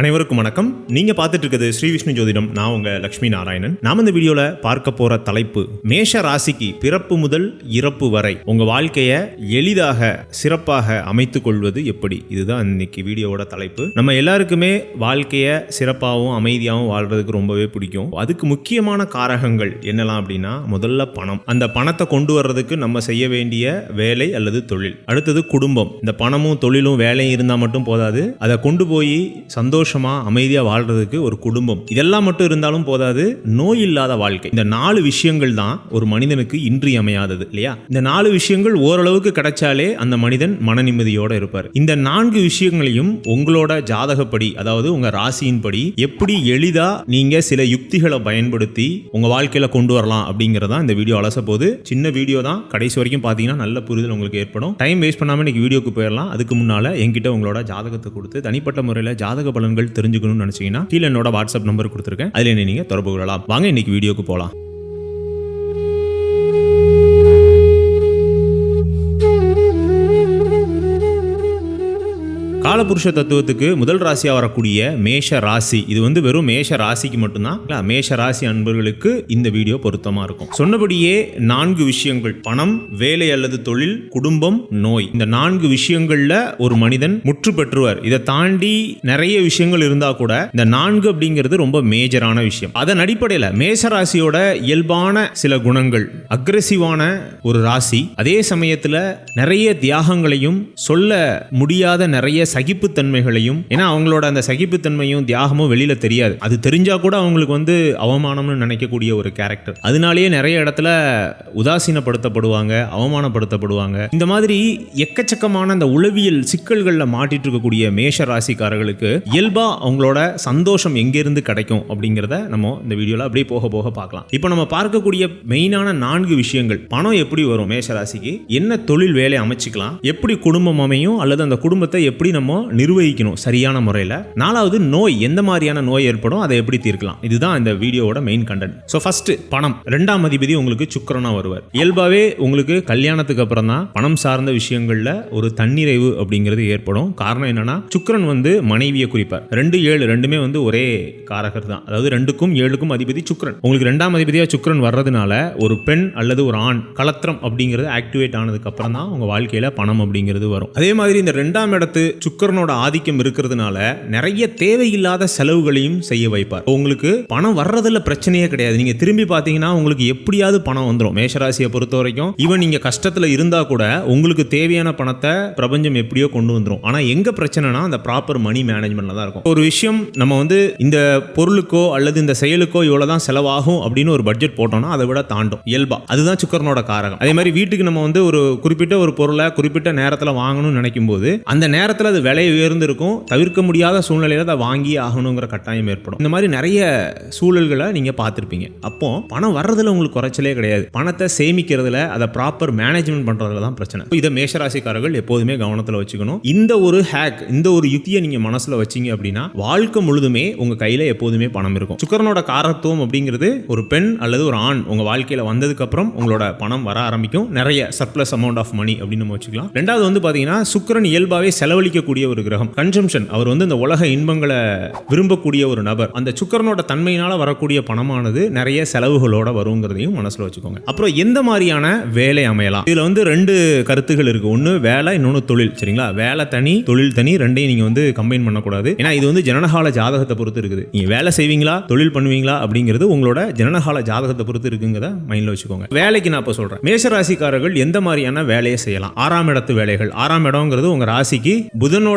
அனைவருக்கும் வணக்கம். நீங்க பார்த்துட்டு இருக்கிறது ஸ்ரீ விஷ்ணு ஜோதிடம். நான் உங்க லக்ஷ்மி நாராயணன். நாம இந்த வீடியோல பார்க்க போற தலைப்பு மேஷ ராசிக்கு பிறப்பு முதல் இறப்பு வரை உங்க வாழ்க்கைய எளிதாக சிறப்பாக அமைத்துக் கொள்வது எப்படி? இதுதான் இன்னைக்கு வீடியோவோட தலைப்பு. நம்ம எல்லாருக்குமே வாழ்க்கைய சிறப்பாகவும் அமைதியாகவும் வாழ்றதுக்கு ரொம்பவே பிடிக்கும். அதுக்கு முக்கியமான காரகங்கள் என்னலாம் அப்படின்னா முதல்ல பணம். அந்த பணத்தை கொண்டு வர்றதுக்கு நம்ம செய்ய வேண்டிய வேலை அல்லது தொழில். அடுத்தது குடும்பம். இந்த பணமும் தொழிலும் வேலையும் இருந்தால் மட்டும் போதாது. அதை கொண்டு போய் சந்தோஷம் அமைதியா வாழ்றதுக்கு ஒரு குடும்பம். இதெல்லாம் மட்டும் இருந்தாலும் போதாது நோய் இல்லாத வாழ்க்கை. இந்த நாலு விஷயங்கள் தான் ஒரு மனிதனுக்கு இன்றியமையாதது இல்லையா? இந்த நாலு விஷயங்கள் ஓரளவுக்கு கிடைச்சாலே அந்த மனிதன் மன நிம்மதியோட இருப்பார். இந்த நான்கு விஷயங்களையும் உங்களோட ஜாதகப்படி அதாவது உங்க ராசியின்படி எப்படி எளிதா நீங்க சில யுக்திகளை பயன்படுத்தி உங்க வாழ்க்கையில கொண்டு வரலாம் அப்படிங்கறதா இந்த வீடியோ அலச போது சின்ன வீடியோ தான். கடைசி வரைக்கும் பாத்தீங்கன்னா நல்ல புரிதல் உங்களுக்கு ஏற்படும். டைம் வேஸ்ட் பண்ணாம இன்னைக்கு வீடியோக்கு போயிடலாம். அதுக்கு முன்னால என்கிட்ட உங்களோட ஜாதகத்தை கொடுத்து தனிப்பட்ட முறையில் ஜாதக விவரங்கள் தெரிஞ்சுக்கணும்னு நினைச்சீங்கன்னா கீழே என்னோட வாட்ஸ்அப் நம்பர் கொடுத்துருக்கேன். அதில் என்ன நீங்க தொடர்பு கொள்ளலாம். வாங்க இன்னைக்கு வீடியோக்கு போகலாம் காலபுருஷ தத்துவத்துக்கு முதல் ராசியாக வரக்கூடிய மேஷ ராசி. இது வந்து வெறும் மேஷ ராசிக்கு மட்டும்தான். மேஷ ராசி அன்பர்களுக்கு இந்த வீடியோ பொருத்தமா இருக்கும். சொன்னபடியே நான்கு விஷயங்கள். பணம் வேலை அல்லது தொழில் குடும்பம் நோய். இந்த நான்கு விஷயங்கள்ல ஒரு மனிதன் முற்று பெற்றுவார். இதை தாண்டி நிறைய விஷயங்கள் இருந்தா கூட இந்த நான்கு அப்படிங்கிறது ரொம்ப மேஜரான விஷயம். அதன் அடிப்படையில் மேஷ ராசியோட இயல்பான சில குணங்கள். அக்ரெசிவான ஒரு ராசி. அதே சமயத்தில் நிறைய தியாகங்களையும் சொல்ல முடியாத நிறைய சகிப்புத்தன்மைகளையும் ஏன்னா அவங்களோட அந்த சகிப்புத்தன்மையும் தியாகமும் வெளியில தெரியாது. அது தெரிஞ்சா கூட அவங்களுக்கு வந்து அவமானம்னு நினைக்கக்கூடிய ஒரு கேரக்டர் அதனாலேயே நிறைய இடத்துல உதாசீனப்படுத்தப்படுவாங்க அவமானப்படுத்தப்படுவாங்க. இந்த மாதிரி எக்கச்சக்கமான அந்த உளவியல் சிக்கல்களில் மாட்டிட்டு இருக்கக்கூடிய மேஷ ராசிக்காரர்களுக்கு இயல்பா அவங்களோட சந்தோஷம் எங்கிருந்து கிடைக்கும் அப்படிங்கிறத நம்ம இந்த வீடியோல அப்படியே போக போக பார்க்கலாம். இப்போ நம்ம பார்க்கக்கூடிய மெயினான நான்கு விஷயங்கள். பணம் எப்படி வரும் மேஷ ராசிக்கு என்ன தொழில் வேலை அமைச்சிக்கலாம்? எப்படி குடும்பம் அமையும்? அல்லது அந்த குடும்பத்தை எப்படி நம்ம நிர்வகிக்கணும் சரியான முறையில். நாலாவது நோய் எந்த மாதிரியான நோய் ஏற்படும் அதை எப்படி தீர்க்கலாம்? இதுதான் இந்த வீடியோவோட மெயின் கண்டென்ட் ஸோ ஃபர்ஸ்ட் பணம். ரெண்டாம் அதிபதி உங்களுக்கு சுக்கிரனா வருவார். இயல்பாகவே உங்களுக்கு கல்யாணத்துக்கு அப்புறம் தான் பணம் சார்ந்த விஷயங்களில் ஒரு தன்னிறைவு அப்படிங்கிறது ஏற்படும். காரணம் என்னன்னா சுக்கரன் வந்து மனைவியை குறிப்பார். ரெண்டு ஏழு ரெண்டுமே வந்து ஒரே காரகர் தான். அதாவது ரெண்டுக்கும் ஏழுக்கும் அதிபதி சுக்கரன். உங்களுக்கு ரெண்டாம் அதிபதியாக சுக்கரன் வர்றதுனால ஒரு பெண் அல்லது ஒரு ஆண் கலத்திரம் அப்படிங்கிறது ஆக்டிவேட் ஆனதுக்கு அப்புறம் தான் உங்க வாழ்க்கையில பணம் அப்படிங்கிறது வரும். அதே மாதிரி இந்த ரெண்டாம் இடத்து சுக்கரனோட ஆதிக்கம் இருக்கிறதுனால நிறைய தேவையில்லாத செலவுகளையும் செய்ய வைப்பார். உங்களுக்கு பணம் வர்றதுல பிரச்சனையே கிடையாது. நீங்க திரும்பி பார்த்தீங்கன்னா உங்களுக்கு எப்படியாவது பணம் வந்துடும் மேஷராசியை பொறுத்த வரைக்கும் ஈவன் நீங்க கஷ்டத்துல இருந்தா கூட உங்களுக்கு தேவையான பணத்தை பிரபஞ்சம் எப்படியோ கொண்டு வந்துடும் ஆனா எங்க பிரச்சனைனா அந்த ப்ராப்பர் மணி மேனேஜ்மெண்ட்ல தான் இருக்கும். ஒரு விஷயம் நம்ம வந்து இந்த பொருளுக்கோ அல்லது இந்த செயலுக்கோ இவ்வளவுதான் செலவாகும் அப்படின்னு ஒரு பட்ஜெட் போட்டோம்னா அதை விட தாண்டும். இயல்பா. அதுதான் சுக்கரனோட காரகம். அதே மாதிரி வீட்டுக்கு நம்ம வந்து ஒரு குறிப்பிட்ட ஒரு பொருளை குறிப்பிட்ட நேரத்தில் வாங்கணும்னு நினைக்கும் போது அந்த நேரத்தில் அது விலை உயர்ந்திருக்கும் தவிர்க்க முடியாத சூழ்நிலையில் அதை வாங்கி ஆகணுங்கிற கட்டாயம் ஏற்படும். இந்த மாதிரி நிறைய சூழல்களை நீங்கள் பார்த்துருப்பீங்க. அப்போ பணம் வர்றதுல உங்களுக்கு குறைச்சலே கிடையாது. பணத்தை சேமிக்கிறதுல அதை ப்ராப்பர் மேனேஜ்மெண்ட் பண்ணுறதுல தான் பிரச்சனை. இதை மேஷராசிக்காரர்கள் எப்போதுமே கவனத்தில் வச்சுக்கணும். இந்த ஒரு ஹேக் இந்த ஒரு யுக்தியை நீங்கள் மனசில் வச்சீங்க அப்படின்னா வாழ்க்கை முழுதுமே உங்கள் கையில் எப்போதுமே பணம் இருக்கும். சுக்கரனோட காரத்துவம் அப்படிங்கிறது ஒரு பெண் அல்லது ஒரு ஆண் உங்கள் வாழ்க்கையில் வந்ததுக்கப்புறம் உங்களோட பணம் வர ஆரம்பிக்கும். நிறைய சர்ப்ளஸ் அமௌண்ட் ஆஃப் மணி அப்படின்னு நம்ம வச்சுக்கலாம். ரெண்டாவது வந்து பார்த்தீங்கன்னா சுக்கரன் இயல்பாகவே செலவழிக்கக்கூடிய இருக்கக்கூடிய ஒரு கிரகம். கன்சம்ஷன் அவர் வந்து இந்த உலக இன்பங்களை விரும்பக்கூடிய ஒரு நபர். அந்த சுக்கரனோட தன்மையினால வரக்கூடிய பணமானது நிறைய செலவுகளோட வருங்கிறதையும் மனசுல வச்சுக்கோங்க. அப்புறம் எந்த மாதிரியான வேலை அமையலாம்? இதுல வந்து ரெண்டு கருத்துகள் இருக்கு. ஒன்னு வேலை இன்னொன்னு தொழில். சரிங்களா? வேலை தனி தொழில் தனி ரெண்டையும் நீங்க வந்து கம்பைன் பண்ணக்கூடாது. ஏன்னா இது வந்து ஜனனகால ஜாதகத்தை பொறுத்து இருக்குது. நீங்க வேலை செய்வீங்களா? தொழில் பண்ணுவீங்களா? அப்படிங்கிறது உங்களோட ஜனனகால ஜாதகத்தை பொறுத்து இருக்குங்கிறத மைண்ட்ல வச்சுக்கோங்க. வேலைக்கு நான் இப்போ சொல்றேன். மேஷராசிக்காரர்கள் எந்த மாதிரியான வேலையை செய்யலாம்? ஆறாம் இடத்து வேலைகள். ஆறாம் இடம்ங்கிறது உங்க ராசிக்கு புதனோட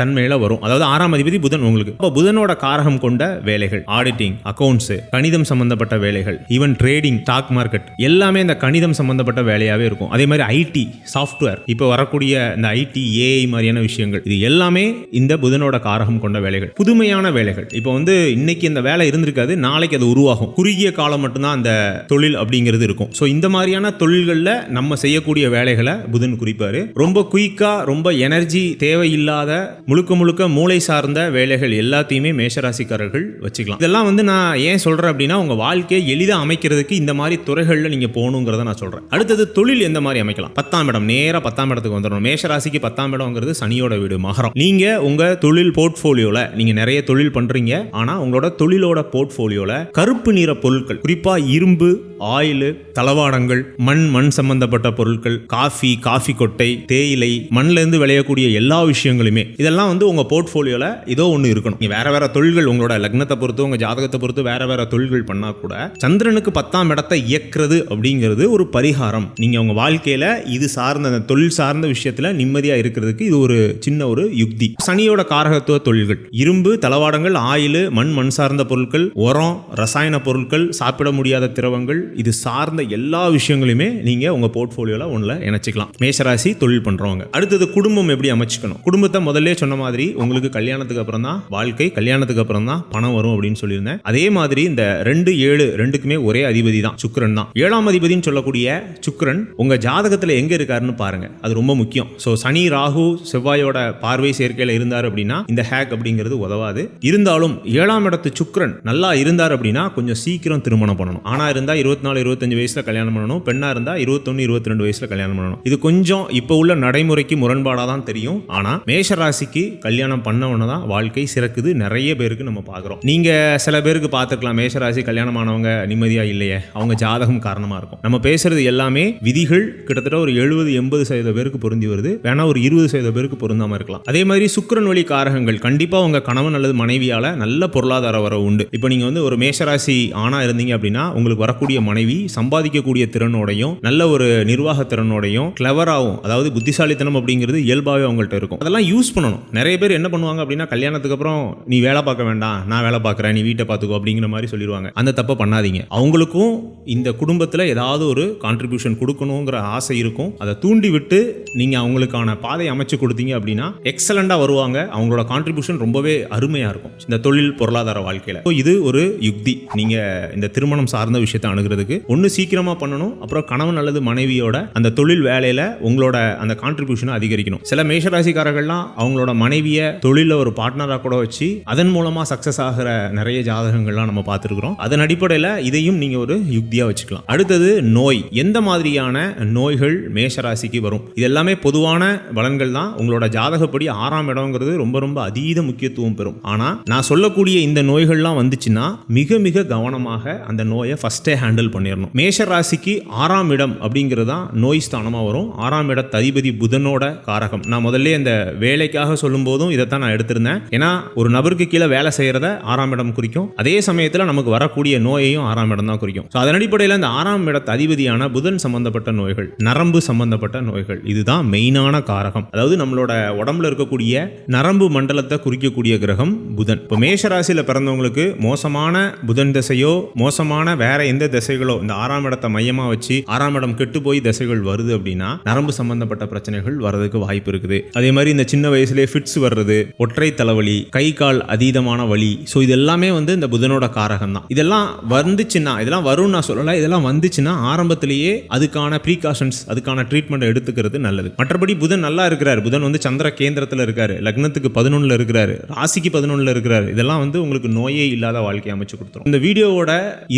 தன்மையில வரும். அதாவது ஆறாம் அதிபதி புதன் உங்களுக்கு. அப்போ புதனோட காரகம் கொண்ட வேலைகள் ஆடிட்டிங் அக்கௌண்ட்ஸ் கணிதம் சம்பந்தப்பட்ட வேலைகள் ஈவன் ட்ரேடிங் ஸ்டாக் மார்க்கெட் எல்லாமே இந்த கணிதம் சம்பந்தப்பட்ட வேலையாவே இருக்கும். அதே மாதிரி ஐடி சாஃப்ட்வேர் இப்போ வரக்கூடிய இந்த ஐடி ஏஐ மாதிரியான விஷயங்கள் இது எல்லாமே இந்த புதனோட காரகம் கொண்ட வேலைகள். புதுமையான வேலைகள். இப்போ வந்து இன்னைக்கு இந்த வேலை இருந்திருக்காது நாளைக்கு அது உருவாகும். குறுகிய காலம் மட்டும்தான் அந்த தொழில் அப்படிங்கிறது இருக்கும். ஸோ இந்த மாதிரியான தொழில்களில் நம்ம செய்யக்கூடிய வேலைகளை புதன் குறிப்பாரு. ரொம்ப குயிக்கா ரொம்ப எனர்ஜி தேவையில்லாத இல்லாத முழுக்க முழுக்க மூளை சார்ந்த வேலைகள் எல்லாத்தையுமே மேஷராசிக்காரர்கள் வச்சுக்கலாம். இதெல்லாம் வந்து நான் ஏன் சொல்றேன் அப்படின்னா உங்க வாழ்க்கையை எளிதாக அமைக்கிறதுக்கு இந்த மாதிரி துறைகளில் நீங்க போகணுங்கிறத நான் சொல்றேன். அடுத்தது தொழில் எந்த மாதிரி அமைக்கலாம்? பத்தாம் இடம் நேராக பத்தாம் இடத்துக்கு வந்துடணும். மேஷராசிக்கு பத்தாம் இடம்ங்கிறது சனியோட வீடு மகரம். நீங்க உங்க தொழில் போர்ட்ஃபோலியோல நீங்க நிறைய தொழில் பண்றீங்க. ஆனா உங்களோட தொழிலோட போர்ட்ஃபோலியோல கருப்பு நிற பொருட்கள் குறிப்பா இரும்பு ஆயிலு தளவாடங்கள் மண் மண் சம்பந்தப்பட்ட பொருட்கள் காஃபி காஃபி கொட்டை தேயிலை மண்ல இருந்து விளையக்கூடிய எல்லா விஷயங்களுமே. இதெல்லாம் வந்து உங்க போர்ட்ஃபோலியோவில் ஏதோ ஒன்று இருக்கணும். நீங்க வேற வேற தொழில்கள் உங்களோட லக்னத்தை பொறுத்து உங்க ஜாதகத்தை பொறுத்து வேற வேற தொழில்கள் பண்ணா கூட சந்திரனுக்கு பத்தாம் இடத்தை இயக்குறது அப்படிங்கிறது ஒரு பரிகாரம். நீங்க உங்க வாழ்க்கையில இது சார்ந்த அந்த தொழில் சார்ந்த விஷயத்துல நிம்மதியா இருக்கிறதுக்கு இது ஒரு சின்ன ஒரு யுக்தி. சனியோட காரகத்துவ தொழில்கள். இரும்பு தளவாடங்கள் ஆயில் மண் மண் சார்ந்த பொருட்கள் உரம் ரசாயன பொருட்கள் சாப்பிட முடியாத திரவங்கள் இது சார்ந்த எல்லா விஷயங்களையுமே நீங்க உங்க போர்ட்ஃபோலியோல ஒன்றில் இணைச்சிக்கலாம். மேஷராசி தொழில் பண்றவங்க. அடுத்தது குடும்பம் எப்படி அமைச்சுக்கணும்? குடும்பத்தை முதல்ல சொன்ன மாதிரி உங்களுக்கு கல்யாணத்துக்கு அப்புறம் தான் வாழ்க்கை கல்யாணத்துக்கு அப்புறம் தான் பணம் வரும் அப்படின்னு சொல்லியிருந்தேன். அதே மாதிரி இந்த ரெண்டு ஏழு ரெண்டுக்குமே ஒரே அதிபதி தான் சுக்கரன் தான். ஏழாம் அதிபதினு சொல்லக்கூடிய சுக்கரன் உங்க ஜாதகத்துல எங்க இருக்காருன்னு பாருங்க. அது ரொம்ப முக்கியம். ஸோ சனி ராகு செவ்வாயோட பார்வை சேர்க்கையில இருந்தார் அப்படின்னா இந்த ஹேக் அப்படிங்கிறது உதவாது. இருந்தாலும் ஏழாம் இடத்து சுக்கரன் நல்லா இருந்தார் அப்படின்னா கொஞ்சம் சீக்கிரம் திருமணம் பண்ணணும். ஆனா இருந்தா இருபத்தி நாலு இருபத்தஞ்சு வயசுல கல்யாணம் பண்ணணும். பெண்ணா இருந்தா இருபத்தொன்னு இருபத்தி ரெண்டு வயசுல கல்யாணம் பண்ணணும். இது கொஞ்சம் இப்போ உள்ள நடைமுறைக்கு முரண்பாடாக தான் தெரியும். ஆனா மேஷ ராசிக்கு கல்யாணம் பண்ணவன தான் வாழ்க்கை சிறக்குது. நிறைய பேருக்கு நம்ம பார்க்குறோம் நீங்க சில பேருக்கு பார்த்துக்கலாம் மேஷராசி கல்யாணம் ஆனவங்க நிம்மதியா இல்லையே. அவங்க ஜாதகம் காரணமா இருக்கும். நம்ம பேசுறது எல்லாமே விதிகள். கிட்டத்தட்ட ஒரு எழுபது எண்பது சதவீத பேருக்கு பொருந்தி வருது. வேணா ஒரு இருபது சதவீத பேருக்கு பொருந்தாம இருக்கலாம். அதே மாதிரி சுக்கரன் வழி காரகங்கள். கண்டிப்பா உங்க கணவன் அல்லது மனைவியால நல்ல பொருளாதார வரவு உண்டு. இப்போ நீங்க வந்து ஒரு மேஷராசி ஆனா இருந்தீங்க அப்படின்னா உங்களுக்கு வரக்கூடிய மனைவி சம்பாதிக்கக்கூடிய திறனோடையும் நல்ல ஒரு நிர்வாக திறனோடையும் கிளவராகவும் அதாவது புத்திசாலித்தனம் அப்படிங்கிறது இயல்பாகவே அவங்கள்ட்ட இருக்கும். அதெல்லாம் யூஸ் பண்ணணும். நிறைய பேர் என்ன பண்ணுவாங்க அப்படின்னா கல்யாணத்துக்கு அப்புறம் நீ வேலை பார்க்க வேண்டாம் நான் வேலை பார்க்குறேன் நீ வீட்டை பார்த்துக்கோ அப்படிங்கிற மாதிரி சொல்லிடுவாங்க அந்த தப்பை பண்ணாதீங்க. அவங்களுக்கும் இந்த குடும்பத்தில் ஏதாவது ஒரு கான்ட்ரிபியூஷன் கொடுக்கணுங்கிற ஆசை இருக்கும். அதை தூண்டி விட்டு நீங்கள் அவங்களுக்கான பாதை அமைச்சு கொடுத்தீங்க அப்படின்னா எக்ஸலண்டாக வருவாங்க. அவங்களோட கான்ட்ரிபியூஷன் ரொம்பவே அருமையாக இருக்கும். இந்த தொழில் பொருளாதார வாழ்க்கையில். இது ஒரு யுக்தி. நீங்கள் இந்த திருமணம் சார்ந்த விஷயத்தை பண்ணுறதுக்கு ஒன்று சீக்கிரமாக பண்ணணும் அப்புறம் கணவன் அல்லது மனைவியோட அந்த தொழில் வேலையில் உங்களோட அந்த கான்ட்ரிபியூஷனை அதிகரிக்கணும். சில மேஷராசிக்காரர்கள்லாம் அவங்களோட மனைவியை தொழிலில் ஒரு பார்ட்னராக கூட வச்சு அதன் மூலமாக சக்ஸஸ் ஆகிற நிறைய ஜாதகங்கள்லாம் நம்ம பார்த்துருக்குறோம். அதன் அடிப்படையில் இதையும் நீங்கள் ஒரு யுக்தியாக வச்சுக்கலாம். அடுத்தது நோய். எந்த மாதிரியான நோய்கள் மேஷராசிக்கு வரும்? இது எல்லாமே பொதுவான பலன்கள் தான். உங்களோட ஜாதகப்படி ஆறாம் இடம்ங்கிறது ரொம்ப ரொம்ப அதீத முக்கியத்துவம் பெறும். ஆனால் நான் சொல்லக்கூடிய இந்த நோய்கள்லாம் வந்துச்சுன்னா மிக மிக கவனமாக அந்த நோயை ஃபஸ்ட்டே ஹேண்டில் பண்ணிடணும் மேஷ ராசிக்கு ஆறாம் இடம் அப்படிங்கிறது தான் நோய் ஸ்தானமாக வரும். ஆறாம் இடத்து அதிபதி புதனோட காரகம். நான் முதல்ல இந்த வேலைக்காக சொல்லும் போதும் இதைத்தான் நான் எடுத்திருந்தேன். ஏன்னா ஒரு நபருக்கு கீழே வேலை செய்கிறத ஆறாம் இடம் குறிக்கும். அதே சமயத்தில் நமக்கு வரக்கூடிய நோயையும் ஆறாம் இடம் தான் குறிக்கும். ஸோ அதன் அடிப்படையில் இந்த ஆறாம் இடத்து அதிபதியான புதன் சம்பந்தப்பட்ட நோய்கள் நரம்பு சம்பந்தப்பட்ட நோய்கள் இதுதான் மெயினான காரகம். அதாவது நம்மளோட உடம்புல இருக்கக்கூடிய நரம்பு மண்டலத்தை குறிக்கக்கூடிய கிரகம் புதன். இப்போ மேஷ ராசியில் பிறந்தவங்களுக்கு மோசமான புதன் திசையோ மோசமான வேற எந்த திசை திசைகளோ இந்த ஆறாம் இடத்தை மையமா வச்சு ஆறாம் இடம் கெட்டு போய் திசைகள் வருது அப்படின்னா நரம்பு சம்பந்தப்பட்ட பிரச்சனைகள் வரதுக்கு வாய்ப்பு இருக்குது. அதே மாதிரி இந்த சின்ன வயசுலேயே ஃபிட்ஸ் வர்றது ஒற்றை தலைவலி கை கால் அதீதமான வலி. ஸோ இது எல்லாமே வந்து இந்த புதனோட காரகம் தான் இதெல்லாம் வந்துச்சுன்னா இதெல்லாம் வரும்னு நான் சொல்லலை இதெல்லாம் வந்துச்சுன்னா ஆரம்பத்திலேயே அதுக்கான ப்ரீகாஷன்ஸ் அதுக்கான ட்ரீட்மெண்ட் எடுத்துக்கிறது நல்லது. மற்றபடி புதன் நல்லா இருக்கிறார். புதன் வந்து சந்திர கேந்திரத்தில் இருக்காரு. லக்னத்துக்கு பதினொன்றில் இருக்கிறாரு. ராசிக்கு பதினொன்றில் இருக்கிறாரு. இதெல்லாம் வந்து உங்களுக்கு நோயே இல்லாத வாழ்க்கை அமைச்சு கொடுத்துரும். இந்த வீடியோவோட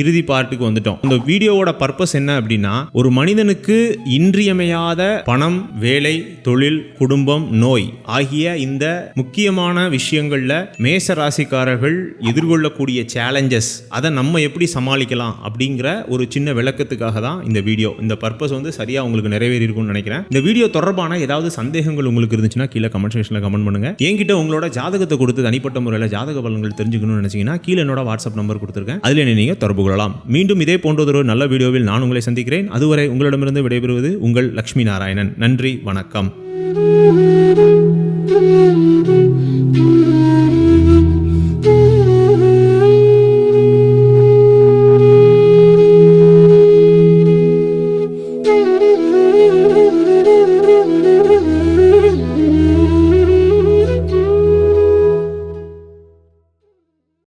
இறுதி பார்ட்டுக்கு வந்துட்டோம். இந்த வீடியோவோட பர்பஸ் என்ன அப்படின்னா ஒரு மனிதனுக்கு இன்றியமையாத பணம் வேலை தொழில் குடும்பம் நோய் ஆகிய இந்த முக்கியமான விஷயங்கள்ல மேச ராசிக்காரர்கள் எதிர்கொள்ளக்கூடிய சேலஞ்சஸ் அதை நம்ம எப்படி சமாளிக்கலாம் அப்படிங்கிற ஒரு சின்ன விளக்கத்துக்காக தான் இந்த வீடியோ. இந்த பர்பஸ் வந்து சரியா உங்களுக்கு நிறைவேறி இருக்கும்னு நினைக்கிறேன். இந்த வீடியோ தொடர்பான ஏதாவது சந்தேகங்கள் உங்களுக்கு இருந்துச்சுன்னா கீழே கமெண்ட் செக்ஷனில் கமெண்ட் பண்ணுங்க. என்கிட்ட உங்களோட ஜாதகத்தை கொடுத்து தனிப்பட்ட முறையில் ஜாதக பலன்கள் தெரிஞ்சுக்கணும்னு நினைச்சீங்கன்னா கீழே என்னோட வாட்ஸ்அப் நம்பர் கொடுத்துருக்கேன். அதில் நீங்கள் தொடர்பு கொள்ளலாம். மீண்டும் இதே போன்றதொரு நல்ல வீடியோவில் நான் உங்களை சந்திக்கிறேன். அதுவரை உங்களிடமிருந்து விடைபெறுவது உங்கள் லக்ஷ்மி நாராயணன். நன்றி வணக்கம்.